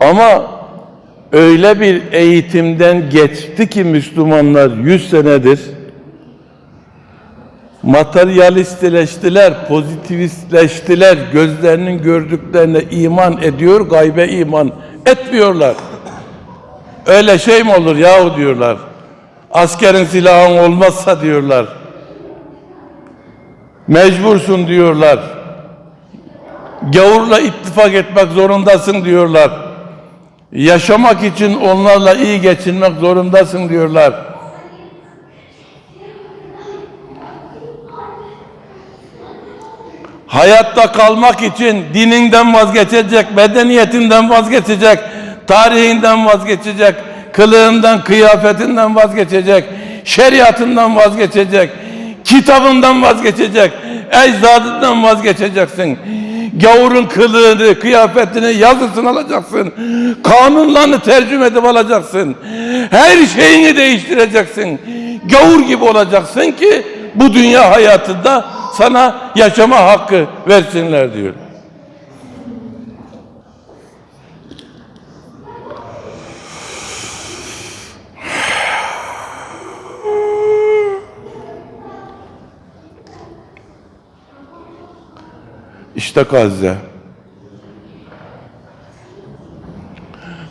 Ama öyle bir eğitimden geçti ki Müslümanlar 100 senedir materyalistleştiler, pozitivistleştiler, gözlerinin gördüklerine iman ediyor, gaybe iman etmiyorlar. Öyle şey mi olur yahu diyorlar. Askerin silahın olmazsa diyorlar. Mecbursun diyorlar. Gavurla ittifak etmek zorundasın diyorlar. Yaşamak için onlarla iyi geçinmek zorundasın diyorlar. Hayatta kalmak için dininden vazgeçecek, medeniyetinden vazgeçecek, tarihinden vazgeçecek, kılığından, kıyafetinden vazgeçecek, şeriatından vazgeçecek, kitabından vazgeçecek, ecdadından vazgeçeceksin. Gavurun kılığını, kıyafetini, yazısını alacaksın. Kanunlarını tercüme edip alacaksın. Her şeyini değiştireceksin. Gavur gibi olacaksın ki bu dünya hayatında sana yaşama hakkı versinler diyor. İşte Gazze.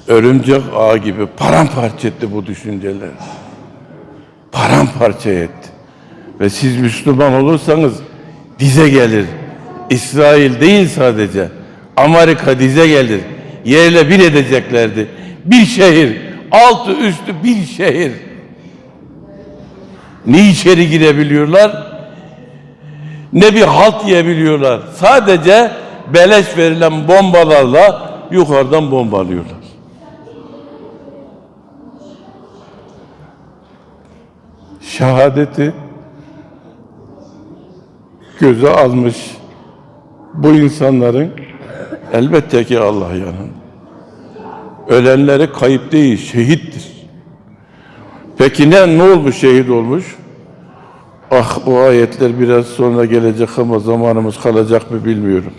Örümcek ağı gibi paramparça etti bu düşünceler. Paramparça etti. Ve siz Müslüman olursanız dize gelir. İsrail değil sadece. Amerika dize gelir. Yerle bir edeceklerdi. Bir şehir, altı üstü bir şehir. Ne içeri girebiliyorlar, ne bir halt yiyebiliyorlar. Sadece beleş verilen bombalarla yukarıdan bombalıyorlar. Şehadeti göze almış bu insanların elbette ki Allah yanında. Ölenleri kayıp değil, şehittir. Peki ne, ne olmuş şehit olmuş? Ah bu ayetler biraz sonra gelecek ama zamanımız kalacak mı bilmiyorum.